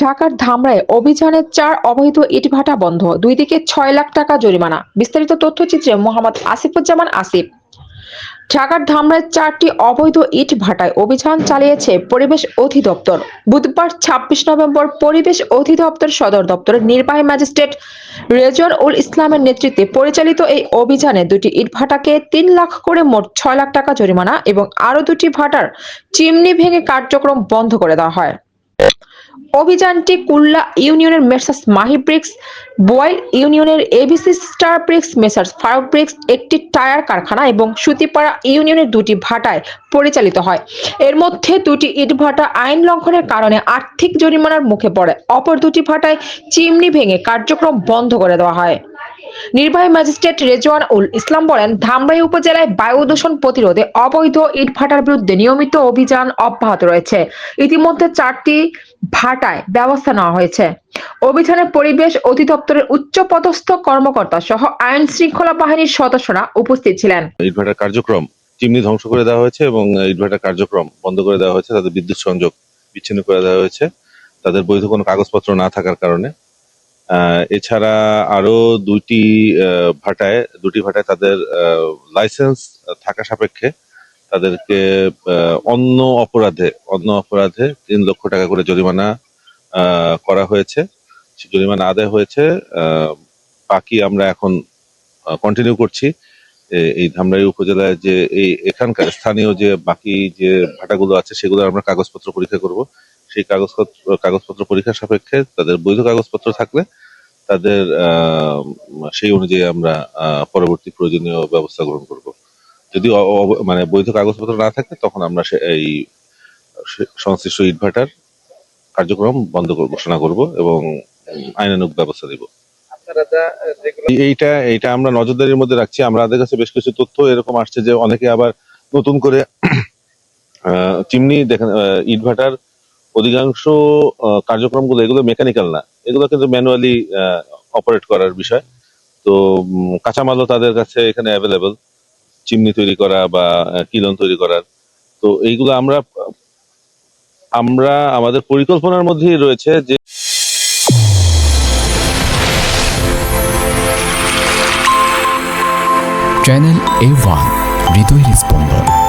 ঢাকার ধামরায় অভিযানে চার অবৈধ ইটভাটা বন্ধ। দুই দিকে ছয় লাখ টাকা জরিমানা। বিস্তারিত তথ্যচিত্রে মোহাম্মদ আসিফুজ্জামান আসিফ। ঢাকার ধামরায় চারটি অবৈধ ইট ভাটায় অভিযান চালিয়েছে পরিবেশ অধিদপ্তর। বুধবার ছাব্বিশ নভেম্বর পরিবেশ অধিদপ্তর সদর দপ্তরের নির্বাহী ম্যাজিস্ট্রেট রেজওয়ান উল ইসলামের নেতৃত্বে পরিচালিত এই অভিযানে দুটি ইট ভাটাকে তিন লাখ করে মোট ছয় লাখ টাকা জরিমানা এবং আরও দুটি ভাটার চিমনি ভেঙে কার্যক্রম বন্ধ করে দেওয়া হয়। অভিযানটি কুল্লা ইউনিয়নের মেসার্স মাহি ব্রিক্স বয়েল ইউনিয়নের ABC star bricks, messrs Faruk bricks, একটি টায়ার কারখানা এবং সুতিপাড়া ইউনিয়নের দুটি ভাটায় পরিচালিত হয়। এর মধ্যে দুটি ইট ভাটা আইন লঙ্ঘনের কারণে আর্থিক জরিমানার মুখে পড়ে। অপর দুটি ভাটায় চিমনি ভেঙে কার্যক্রম বন্ধ করে দেওয়া হয়। নির্বাহী ম্যাজিস্ট্রেট রেজওয়ান উল ইসলাম বলেন, ধামরাই উপজেলায় বায়ু দূষণ প্রতিরোধে অবৈধ ইট ভাটার বিরুদ্ধে নিয়মিত অভিযান অব্যাহত রয়েছে। ইতিমধ্যে চারটি ভাটায় ব্যবস্থা নেওয়া হয়েছে। অভিযানে পরিবেশ অধিদপ্তরের উচ্চপদস্থ কর্মকর্তা সহ আইন শৃঙ্খলা বাহিনীর সদস্যরা উপস্থিত ছিলেন। ইটভাটার কার্যক্রম চিমনি ধ্বংস করে দেওয়া হয়েছে এবং ইটভাটার কার্যক্রম বন্ধ করে দেওয়া হয়েছে। তাদের বিদ্যুৎ সংযোগ বিচ্ছিন্ন করে দেওয়া হয়েছে। তাদের বৈধ কোনো কাগজপত্র না থাকার কারণে এছাড়া আরও দুইটি ভাটায়, দুটি ভাটায় তাদের লাইসেন্স থাকা সাপেক্ষে তাদেরকে অন্য অপরাধে অন্য অপরাধে তিন লক্ষ টাকা করে জরিমানা করা হয়েছে। জরিমানা আদায় হয়েছে বাকি আমরা এখন কন্টিনিউ করছি। এই ধামরাই উপজেলায় যে এই এখানকার স্থানীয় যে বাকি যে ভাটাগুলো আছে সেগুলো আমরা কাগজপত্র পরীক্ষা করব। সেই কাগজপত্র কাগজপত্র পরীক্ষা সাপেক্ষে তাদের বৈধ কাগজপত্র থাকলে তাদের সেই অনুযায়ী আমরা পরবর্তী প্রয়োজনীয় ব্যবস্থা গ্রহণ করব। যদি মানে বৈধ কাগজপত্র না থাকে তখন আমরা এই সংশ্লিষ্ট ইটভাটার কার্যক্রম বন্ধ ঘোষণা করব এবং উম, আইনানুগ ব্যবস্থা দেব এইটা এইটা আমরা নজরদারির মধ্যে রাখছি। আমাদের কাছে বেশ কিছু তথ্য এরকম আসছে যে অনেকে আবার নতুন করে আহ, চিমনি দেখেন ইটভাটার অধিকাংশ কার্যক্রমগুলো এগুলো মেকানিক্যাল না। এগুলো কিন্তু ম্যানুয়ালি অপারেট করার বিষয়। তো কাঁচামালও তাদের কাছে এখানে অ্যাভেলেবল। চিমনি তৈরি করা বা কিলন তৈরি করার। তো এইগুলো আমরা আমরা আমাদের পরিকল্পনার মধ্যেই রয়েছে যে চ্যানেল এ ওয়ান, হৃদয় স্পন্দন।